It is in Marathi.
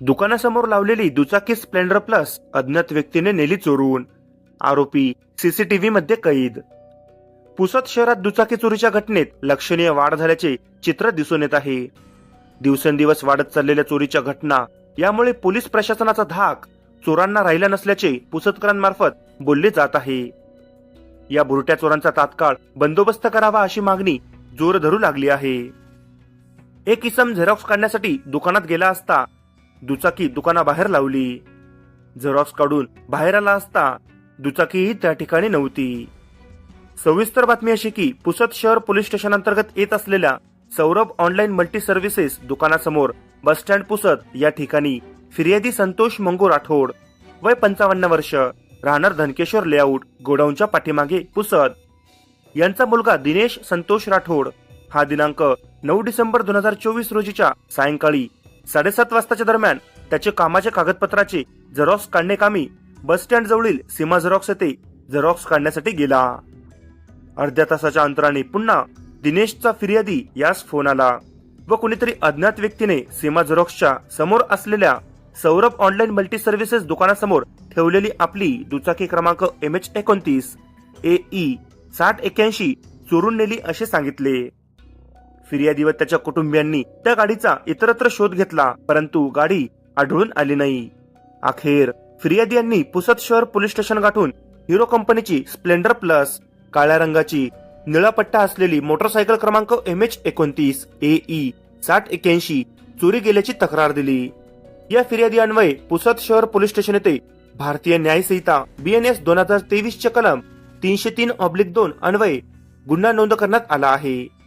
दुकानासमोर लावलेली दुचाकी स्प्लेंडर प्लस अज्ञात व्यक्तीने नेली चोरून. आरोपी सीसीटीव्ही मध्ये कैद. पुसद शहरात दुचाकी चोरीच्या घटनेत लक्षणीय वाढ झाल्याचे चित्र दिसून येत आहे. दिवसेंदिवस वाढत चाललेल्या चोरीच्या घटना यामुळे पोलीस प्रशासनाचा धाक चोरांना राहिला नसल्याचे पुसदकरांमार्फत बोलले जात आहे. या बुरट्या चोरांचा तात्काळ बंदोबस्त करावा अशी मागणी जोर धरू लागली आहे. एक इसम झेरॉक्स काढण्यासाठी दुकानात गेला असता दुचाकी दुकानाबाहेर लावली. झेरॉक्स काढून बाहेर आला असता दुचाकीही त्या ठिकाणी नव्हती. सविस्तर बातमी अशी की पुसद शहर पोलीस स्टेशन अंतर्गत येत असलेल्या सौरभ ऑनलाईन मल्टी सर्व्हिसेस दुकानासमोर बसस्टँड पुसत पुसद या ठिकाणी फिर्यादी संतोष मंगू राठोड वय पंचावन्न वर्ष राहणार धनकेश्वर लेआउट गोडाऊनच्या पाठीमागे पुसद. यांचा मुलगा दिनेश संतोष राठोड हा दिनांक नऊ डिसेंबर दोन हजार चोवीस रोजीच्या सायंकाळी साडेसात वाजताच्या दरम्यान त्याचे कामाच्या कागदपत्राचे झेरॉक्स काढणेकामी बस स्टँड जवळील सीमा झेरॉक्स येथे झेरॉक्स काढण्यासाठी गेला. अर्ध्या तासाच्या अंतराने पुन्हा दिनेशचा फिर्यादी यास फोन आला व कुणीतरी अज्ञात व्यक्तीने सीमा झेरॉक्सच्या समोर असलेल्या सौरभ ऑनलाईन मल्टी सर्व्हिसेस दुकानासमोर ठेवलेली आपली दुचाकी क्रमांक एम एच एकोणतीस ए ई साठ एक्याऐंशी चोरून नेली असे सांगितले. फिर्यादी व त्याच्या कुटुंबियांनी त्या गाडीचा इतरत्र शोध घेतला परंतु गाडी आढळून आली नाही. अखेर फिर्यादी यांनी पुसद शहर पोलीस स्टेशन गाठून हिरो कंपनीची स्प्लेंडर प्लस काळ्या रंगाची निळा पट्टा असलेली मोटरसायकल क्रमांक एम एच एकोणतीस ए ई साठ एक्याऐंशी चोरी गेल्याची तक्रार दिली. या फिर्यादी अन्वये पुसद शहर पोलीस स्टेशन येथे भारतीय न्याय संहिता एस दोन हजार तेवीस चे कलम तीनशे तीन ऑब्लिक दोन अन्वये गुन्हा नोंद करण्यात आला आहे.